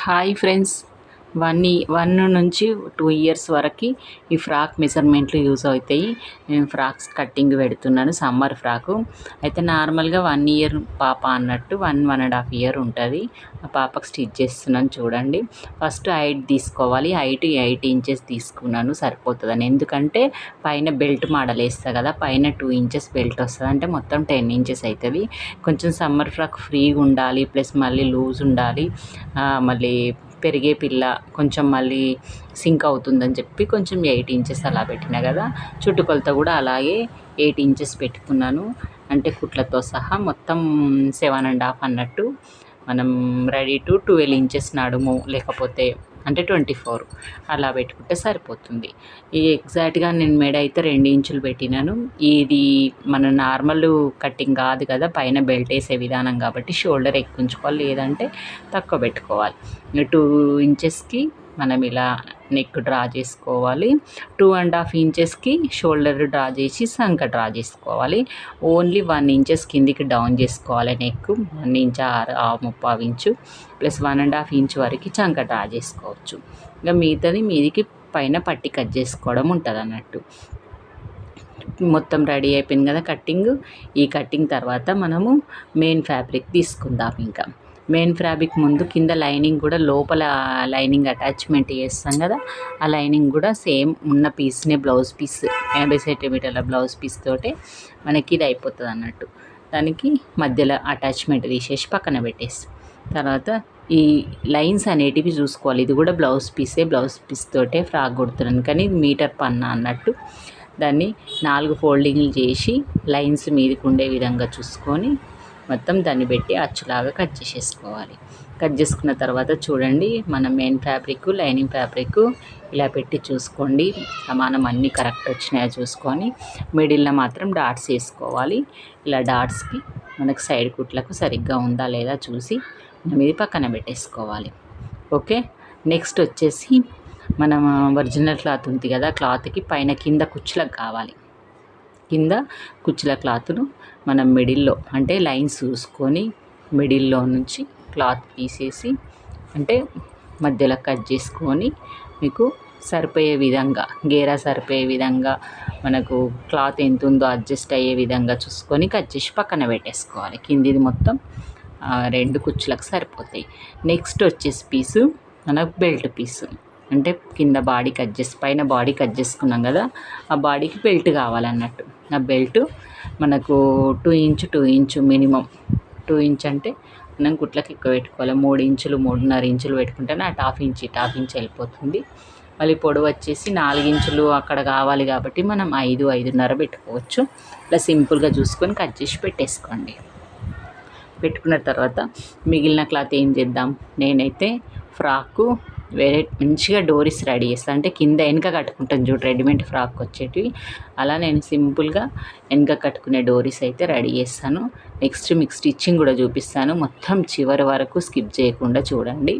Hi friends one one నుంచి two years వరకు ఈ ఫ్రాక్ మెజర్మెంట్లు యూజ్ అవుతాయి. నేను ఫ్రాక్స్ కట్టింగ్ పెడుతున్నాను సమ్మర్ ఫ్రాకు. అయితే నార్మల్గా వన్ ఇయర్ పాప అన్నట్టు one one and half year ఉంటుంది. ఆ పాపకు స్టిచ్ చేస్తున్నాను చూడండి. ఫస్ట్ హైట్ తీసుకోవాలి. హైట్ ఎయిట్ ఇంచెస్ తీసుకున్నాను సరిపోతుందని. ఎందుకంటే పైన బెల్ట్ మోడల్ వేస్తా కదా పైన టూ ఇంచెస్ బెల్ట్ వస్తుంది. అంటే మొత్తం టెన్ ఇంచెస్ అవుతుంది. కొంచెం సమ్మర్ ఫ్రాక్ ఫ్రీగా ఉండాలి ప్లస్ మళ్ళీ లూజ్ ఉండాలి. మళ్ళీ పెరిగే పిల్ల కొంచెం మళ్ళీ సింక్ అవుతుందని చెప్పి కొంచెం ఎయిట్ ఇంచెస్ అలా పెట్టిన కదా. చుట్టుకొలత కూడా అలాగే ఎయిట్ ఇంచెస్ పెట్టుకున్నాను. అంటే కుట్లతో సహా మొత్తం సెవెన్ అండ్ హాఫ్ అన్నట్టు. మనం రెడీ టు ట్వెల్వ్ ఇంచెస్ నడుము లేకపోతే అంటే ట్వంటీ ఫోర్. అలా పెట్టుకుంటే సరిపోతుంది. ఈ ఎగ్జాక్ట్గా నేను మెడ అయితే రెండు ఇంచులు పెట్టినాను. ఇది మన నార్మల్ కట్టింగ్ కాదు కదా పైన బెల్ట్ వేసే విధానం కాబట్టి షోల్డర్ ఎక్కుంచుకోవాలి లేదంటే తక్కువ పెట్టుకోవాలి. టూ ఇంచెస్కి మనం ఇలా నెక్ డ్రా చేసుకోవాలి. టూ అండ్ హాఫ్ ఇంచెస్కి షోల్డర్ డ్రా చేసి సంక డ్రా చేసుకోవాలి. ఓన్లీ వన్ ఇంచెస్ కిందికి డౌన్ చేసుకోవాలి నెక్ వన్ ఇంచ్ ఆరు ముప్పావు inch plus one and half inch వరకు చంక డ్రా చేసుకోవచ్చు. ఇంకా మిగతాది మీదికి పైన పట్టి కట్ చేసుకోవడం ఉంటుంది అన్నట్టు మొత్తం రెడీ అయిపోయింది కదా కట్టింగ్ ఈ కట్టింగ్ తర్వాత మనము మెయిన్ ఫ్యాబ్రిక్ తీసుకుందాం ఇంకా. మెయిన్ ఫ్యాబ్రిక్ ముందు కింద లైనింగ్ కూడా లోపల లైనింగ్ అటాచ్మెంట్ చేస్తాం కదా ఆ లైనింగ్ కూడా సేమ్ ఉన్న పీస్నే బ్లౌజ్ పీస్ ఎనభై సెంటీమీటర్ల బ్లౌజ్ పీస్ తోటే మనకి ఇది అయిపోతుంది అన్నట్టు. దానికి మధ్యలో అటాచ్మెంట్ తీసేసి పక్కన పెట్టేసి తర్వాత ఈ లైన్స్ అనేటివి చూసుకోవాలి. ఇది కూడా బ్లౌజ్ పీసే బ్లౌజ్ పీస్ తోటే ఫ్రాక్ కుడుతున్నాను. కానీ మీటర్ పన్న అన్నట్టు. దాన్ని నాలుగు ఫోల్డింగ్లు చేసి లైన్స్ మీదకి ఉండే విధంగా చూసుకొని మొత్తం దాన్ని పెట్టి అచ్చులాగా కట్ చేసేసుకోవాలి. కట్ చేసుకున్న తర్వాత చూడండి మన మెయిన్ ఫ్యాబ్రిక్ లైనింగ్ ఫ్యాబ్రిక్ ఇలా పెట్టి చూసుకోండి. సమానం అన్నీ కరెక్ట్ వచ్చినాయో చూసుకొని మిడిల్లో మాత్రం డాట్స్ వేసుకోవాలి. ఇలా డాట్స్కి మనకు సైడ్ కుట్లకు సరిగ్గా ఉందా లేదా చూసి మనం ఇది పక్కన పెట్టేసుకోవాలి. ఓకే? నెక్స్ట్ వచ్చేసి మనం ఒరిజినల్ క్లాత్ ఉంది కదా క్లాత్కి పైన కింద కుచ్చులకు కావాలి. కింద కుచ్చుల క్లాత్ను మనం మిడిల్లో అంటే లైన్స్ చూసుకొని మిడిల్లో నుంచి క్లాత్ తీసేసి అంటే మధ్యలో కట్ చేసుకొని మీకు సరిపోయే విధంగా గేరా సరిపోయే విధంగా మనకు క్లాత్ ఎంత ఉందో అడ్జస్ట్ అయ్యే విధంగా చూసుకొని కట్ చేసి పక్కన పెట్టేసుకోవాలి. కిందిది మొత్తం రెండు కుచ్చులకు సరిపోతాయి. నెక్స్ట్ వచ్చేసి పీసు మనకు బెల్ట్ పీసు. అంటే కింద బాడీ కట్ చేసి పైన బాడీ కట్ చేసుకున్నాం కదా ఆ బాడీకి బెల్ట్ కావాలన్నట్టు. ఆ బెల్ట్ మనకు two inch two inch minimum. Two inch అంటే మనం కుట్లకి ఎక్కువ పెట్టుకోవాలి. మూడు ఇంచులు మూడున్నర ఇంచులు పెట్టుకుంటేనే అటు హాఫ్ ఇంచ్ ఇటు హాఫ్ ఇంచ్ వెళ్ళిపోతుంది. మళ్ళీ పొడవు వచ్చేసి నాలుగు ఇంచులు అక్కడ కావాలి కాబట్టి మనం ఐదు ఐదున్నర పెట్టుకోవచ్చు. ఇలా సింపుల్గా చూసుకొని కట్ చేసి పెట్టేసుకోండి. పెట్టుకున్న తర్వాత మిగిలిన క్లాత్ ఏం చేద్దాం? నేనైతే ఫ్రాకు వేరే మంచిగా డోరీస్ రెడీ చేస్తాను అంటే కింద వెనక కట్టుకుంటాను చూడు రెడీమేడ్ ఫ్రాక్ వచ్చేటివి. అలా నేను సింపుల్గా వెనక కట్టుకునే డోరీస్ అయితే రెడీ చేస్తాను. నెక్స్ట్ మీకు స్టిచ్చింగ్ కూడా చూపిస్తాను. మొత్తం చివరి వరకు స్కిప్ చేయకుండా చూడండి.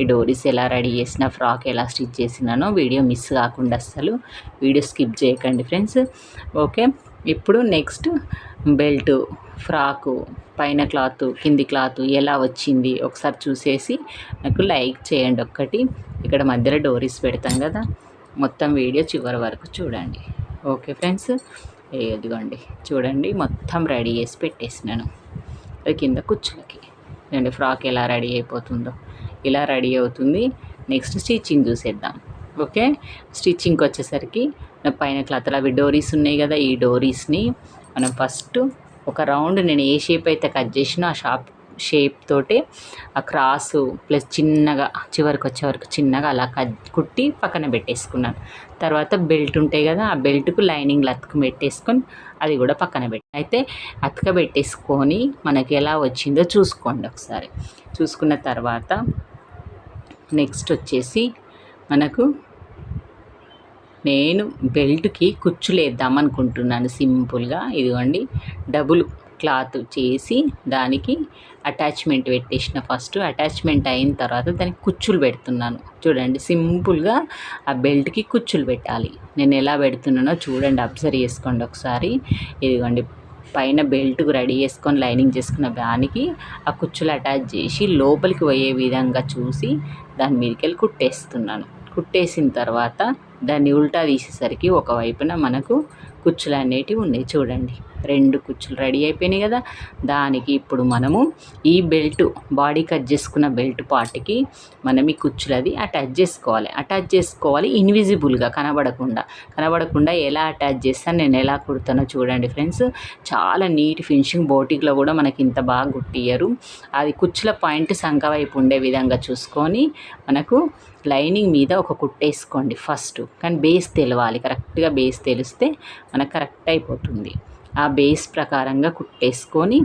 ఈ డోరీస్ ఎలా రెడీ చేసిన ఫ్రాక్ ఎలా స్టిచ్ చేసినానో వీడియో మిస్ కాకుండా అస్సలు వీడియో స్కిప్ చేయకండి ఫ్రెండ్స్ ఓకే ఇప్పుడు నెక్స్ట్ బెల్ట్ ఫ్రాకు పైన క్లాత్ కింది క్లాత్ ఎలా వచ్చింది ఒకసారి చూసేసి నాకు లైక్ చేయండి ఒక్కటి. ఇక్కడ మధ్యలో డోరీస్ పెడతాం కదా. మొత్తం వీడియో చివరి వరకు చూడండి. Okay friends? ఇదిగోండి. చూడండి మొత్తం రెడీ చేసి పెట్టేసినాను. కింద కుచ్చులకి. చూడండి ఫ్రాక్ ఎలా రెడీ అయిపోతుందో. ఇలా రెడీ అవుతుంది. నెక్స్ట్ స్టిచ్చింగ్ చూసేద్దాం. ఓకే? స్టిచ్చింగ్కి వచ్చేసరికి పైన క్లాత్లు అవి డోరీస్ ఉన్నాయి కదా ఈ డోరీస్ని మనం ఫస్ట్ ఒక రౌండ్ నేను ఏ షేప్ అయితే కట్ చేసినా ఆ షాప్ షేప్ తోటి ఆ క్రాసు ప్లస్ చిన్నగా చివరికి వచ్చే వరకు చిన్నగా అలా కట్ కుట్టి పక్కన పెట్టేసుకున్నాను. తర్వాత బెల్ట్ ఉంటాయి కదా ఆ బెల్ట్కు లైనింగ్లు అతుకు పెట్టేసుకొని అది కూడా పక్కన పెట్టి. అయితే అతుక పెట్టేసుకొని మనకి ఎలా వచ్చిందో చూసుకోండి ఒకసారి. చూసుకున్న తర్వాత నెక్స్ట్ వచ్చేసి మనకు నేను బెల్ట్కి కుచ్చులు వేద్దాం అనుకుంటున్నాను సింపుల్గా. ఇదిగోండి డబుల్ క్లాత్ చేసి దానికి అటాచ్మెంట్ పెట్టేసిన ఫస్ట్. అటాచ్మెంట్ అయిన తర్వాత దానికి కుచ్చులు పెడుతున్నాను. చూడండి సింపుల్గా ఆ బెల్ట్కి కుచ్చులు పెట్టాలి. నేను ఎలా పెడుతున్నానో చూడండి అబ్జర్వ్ చేసుకోండి ఒకసారి. ఇదిగోండి పైన బెల్ట్కు రెడీ చేసుకొని లైనింగ్ చేసుకున్న దానికి ఆ కుచ్చులు అటాచ్ చేసి లోపలికి పోయే విధంగా చూసి దాని మీదకి వెళ్ళి కుట్టేస్తున్నాను. కుట్టేసిన తర్వాత దాన్ని ఉల్టా తీసేసరికి ఒకవైపున మనకు కుచ్చులు అనేటివి ఉన్నాయి. చూడండి. రెండు కుచ్చులు రెడీ అయిపోయినాయి కదా. దానికి ఇప్పుడు మనము ఈ బెల్ట్ బాడీ కట్ చేసుకున్న బెల్ట్ పార్ట్కి మనం ఈ కుచ్చులు అది అటాచ్ చేసుకోవాలి. అటాచ్ చేసుకోవాలి ఇన్విజిబుల్గా కనబడకుండా. కనబడకుండా ఎలా అటాచ్ చేస్తాను నేను ఎలా కుడతానో చూడండి ఫ్రెండ్స్. చాలా నీట్ ఫినిషింగ్ బోటిక్లో కూడా మనకి ఇంత బాగా కుట్టియ్యరు అది కుచ్చుల పాయింట్ సంఖ వైపు ఉండే విధంగా చూసుకొని మనకు లైనింగ్ మీద ఒక కుట్టేసుకోండి ఫస్ట్. కానీ బేస్ తెలవాలి. కరెక్ట్గా బేస్ తెలిస్తే మనకు కరెక్ట్ అయిపోతుంది. ఆ బేస్ ప్రకారంగా కుట్టేసుకొని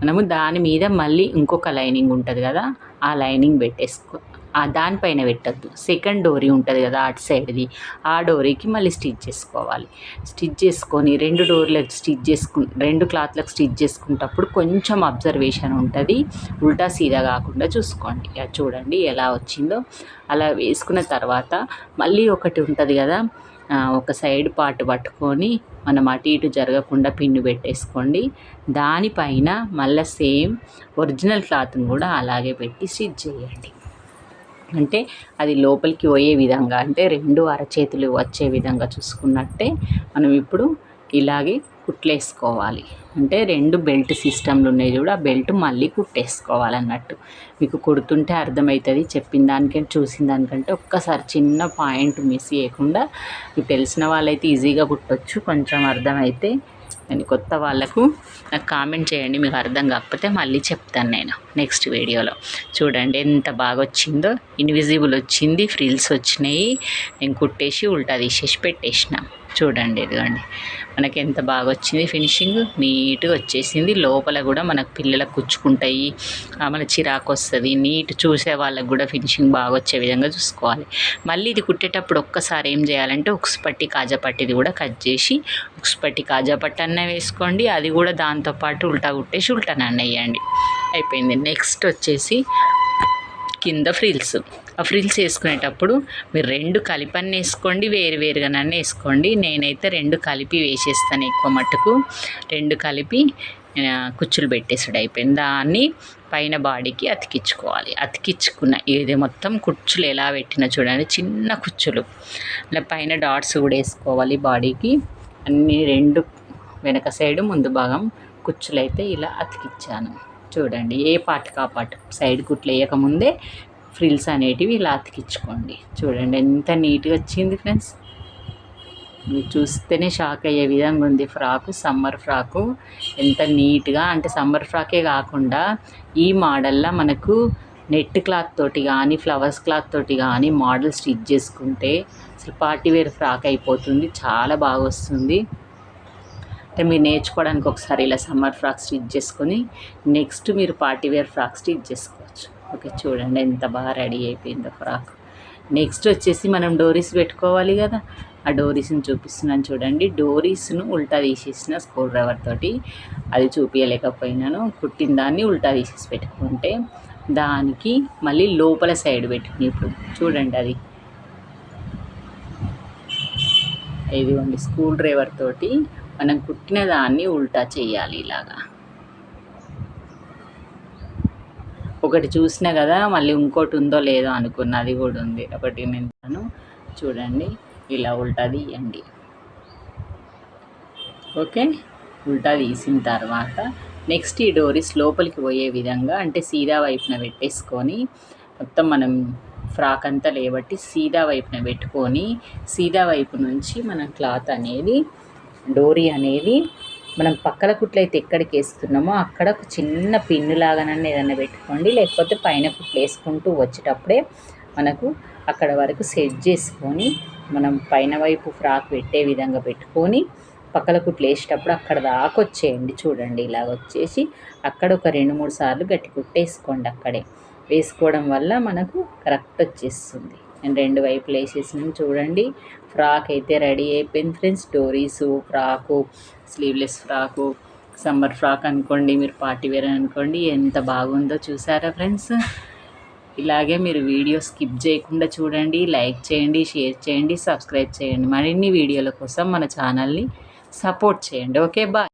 మనము దాని మీద మళ్ళీ ఇంకొక లైనింగ్ ఉంటుంది కదా ఆ లైనింగ్ పెట్టేసుకో ఆ దానిపైన పెట్టద్దు. సెకండ్ డోరీ ఉంటుంది కదా అటు సైడ్ది ఆ డోరీకి మళ్ళీ స్టిచ్ చేసుకోవాలి. స్టిచ్ చేసుకొని రెండు డోర్లకు స్టిచ్ చేసుకు రెండు క్లాత్లకు స్టిచ్ చేసుకునేటప్పుడు కొంచెం అబ్జర్వేషన్ ఉంటుంది. ఉల్టా సీదా కాకుండా చూసుకోండి. చూడండి ఎలా వచ్చిందో. అలా వేసుకున్న తర్వాత మళ్ళీ ఒకటి ఉంటుంది కదా ఒక సైడ్ పార్ట్ పట్టుకొని మనం అటు ఇటు జరగకుండా పిన్ను పెట్టేసుకోండి. దానిపైన మళ్ళీ సేమ్ ఒరిజినల్ క్లాత్ని కూడా అలాగే పెట్టి స్టిచ్ చేయండి. అంటే అది లోపలికి పోయే విధంగా అంటే రెండు అరచేతులు వచ్చే విధంగా చూసుకున్నట్టే మనం ఇప్పుడు ఇలాగే కుట్లేసుకోవాలి. అంటే రెండు బెల్ట్ సిస్టమ్లు ఉన్నాయి చూడు ఆ బెల్ట్ మళ్ళీ కుట్టేసుకోవాలన్నట్టు. మీకు కుడుతుంటే అర్థమవుతుంది చెప్పిన దానికంటే చూసిన దానికంటే ఒక్కసారి చిన్న పాయింట్ మిస్ చేయకుండా మీకు తెలిసిన వాళ్ళైతే ఈజీగా కుట్టొచ్చు కొంచెం అర్థమైతే. నేను కొత్త వాళ్ళకు నాకు కామెంట్ చేయండి మీకు అర్థం కాకపోతే మళ్ళీ చెప్తాను నేను నెక్స్ట్ వీడియోలో. చూడండి ఎంత బాగా వచ్చిందో ఇన్విజిబుల్ వచ్చింది ఫ్రిల్స్ వచ్చినాయి. నేను కుట్టేసి ఉల్టా తీసేసి పెట్టేసిన. చూడండి ఇదిగోండి. మనకి ఎంత బాగా వచ్చింది ఫినిషింగ్ నీట్గా వచ్చేసింది. లోపల కూడా మనకు పిల్లలకు కుచ్చుకుంటాయి మన చిరాకు వస్తుంది. నీట్ చూసే వాళ్ళకి కూడా ఫినిషింగ్ బాగా వచ్చే విధంగా చూసుకోవాలి. మళ్ళీ ఇది కుట్టేటప్పుడు ఒక్కసారి ఏం చేయాలంటే ఉక్సుపట్టి కాజాపట్టిది కూడా కట్ చేసి ఉక్సుపట్టి కాజాపట్టి అన్న వేసుకోండి. అది కూడా దాంతోపాటు ఉల్టా కుట్టేసి ఉల్టా నన్న వేయండి. అయిపోయింది. నెక్స్ట్ వచ్చేసి కింద ఫ్రిల్స్. ఆ ఫ్రిల్స్ వేసుకునేటప్పుడు మీరు రెండు కలిపని వేసుకోండి వేరు వేరుగా వేసుకోండి. నేనైతే రెండు కలిపి వేసేస్తాను ఎక్కువ మట్టుకు. రెండు కలిపి కుచ్చులు పెట్టేసాడు అయిపోయింది. దాన్ని పైన బాడీకి అతికించుకోవాలి. అతికించుకున్న ఇది మొత్తం కుచ్చులు ఎలా పెట్టినా చూడండి చిన్న కుచ్చులు. ఇలా పైన డాట్స్ కూడా వేసుకోవాలి బాడీకి. అన్ని రెండు వెనక సైడు ముందు భాగం కుచ్చులు అయితే ఇలా అతికిచ్చాను చూడండి ఏ పార్ట్ కా పార్ట్ సైడ్ కుట్లు వేయకముందే ఫ్రిల్స్ అనేటివి ఇలా అతికించుకోండి. చూడండి ఎంత నీట్గా వచ్చింది ఫ్రెండ్స్ మీరు చూస్తేనే షాక్ అయ్యే విధంగా ఉంది ఫ్రాకు సమ్మర్ ఫ్రాకు. ఎంత నీట్గా అంటే సమ్మర్ ఫ్రాకే కాకుండా ఈ మోడల్లో మనకు నెట్ క్లాత్ తోటి కానీ ఫ్లవర్స్ క్లాత్ తోటి కానీ మోడల్ స్టిచ్ చేసుకుంటే అసలు పార్టీ వేర్ ఫ్రాక్ అయిపోతుంది చాలా బాగా వస్తుంది. అంటే మీరు నేర్చుకోవడానికి ఒకసారి ఇలా సమ్మర్ ఫ్రాక్ స్టిచ్ చేసుకొని నెక్స్ట్ మీరు పార్టీ వేర్ ఫ్రాక్ స్టిచ్ చేసుకోవచ్చు. ఓకే చూడండి ఎంత బాగా రెడీ అయిపోయిందో ఫ్రాక్. నెక్స్ట్ వచ్చేసి మనం డోరీస్ పెట్టుకోవాలి కదా. ఆ డోరీస్ని చూపిస్తున్నాను చూడండి. డోరీస్ను ఉల్టా తీసేసిన స్క్రూ డ్రైవర్ తోటి అది చూపించలేకపోయినాను కుట్టిన దాన్ని ఉల్టా తీసేసి పెట్టుకుంటే దానికి మళ్ళీ లోపల సైడ్ పెట్టుకుని ఇప్పుడు చూడండి అది. ఇదిగోండి స్క్రూ డ్రైవర్ తోటి మనం కుట్టిన దాన్ని ఉల్టా చేయాలి ఇలాగా. ఒకటి చూసినా కదా మళ్ళీ ఇంకోటి ఉందో లేదో అనుకున్న అది కూడా ఉంది. ఒకటి నేను చూడండి ఇలా ఉల్టా తీయండి. ఓకే? ఉల్టా తీసిన తర్వాత నెక్స్ట్ ఈ డోరీస్ లోపలికి పోయే విధంగా అంటే సీదా వైపున పెట్టేసుకొని మొత్తం మనం ఫ్రాక్ అంతా లేబట్టి సీదా వైపున పెట్టుకొని సీదా వైపు నుంచి మనం క్లాత్ అనేది డోరీ అనేది మనం పక్కల కుట్లయితే ఎక్కడికి వేస్తున్నామో అక్కడ ఒక చిన్న పిన్ను లాగానన్నా ఏదైనా పెట్టుకోండి. లేకపోతే పైన కుట్లు వేసుకుంటూ వచ్చేటప్పుడే మనకు అక్కడ వరకు సెట్ చేసుకొని మనం పైన వైపు ఫ్రాక్ పెట్టే విధంగా పెట్టుకొని పక్కల కుట్లు వేసేటప్పుడు అక్కడ దాకా వచ్చేయండి. చూడండి ఇలాగ వచ్చేసి అక్కడ ఒక రెండు మూడు సార్లు గట్టి కుట్టేసుకోండి అక్కడే. వేసుకోవడం వల్ల మనకు కరెక్ట్ వచ్చేస్తుంది నేను రెండు వైపులు వేసేసినాను చూడండి. ఫ్రాక్ అయితే రెడీ అయిపోయింది friends. Stories frock sleeveless frock summer frock అనుకోండి మీరు పార్టీ వేర్ అనుకోండి ఎంత బాగుందో చూసారా ఫ్రెండ్స్. ఇలాగే మీరు వీడియో స్కిప్ చేయకుండా చూడండి లైక్ చేయండి షేర్ చేయండి సబ్స్క్రైబ్ చేయండి. మరిన్ని వీడియోల కోసం మన ఛానల్ని సపోర్ట్ చేయండి. Okay bye.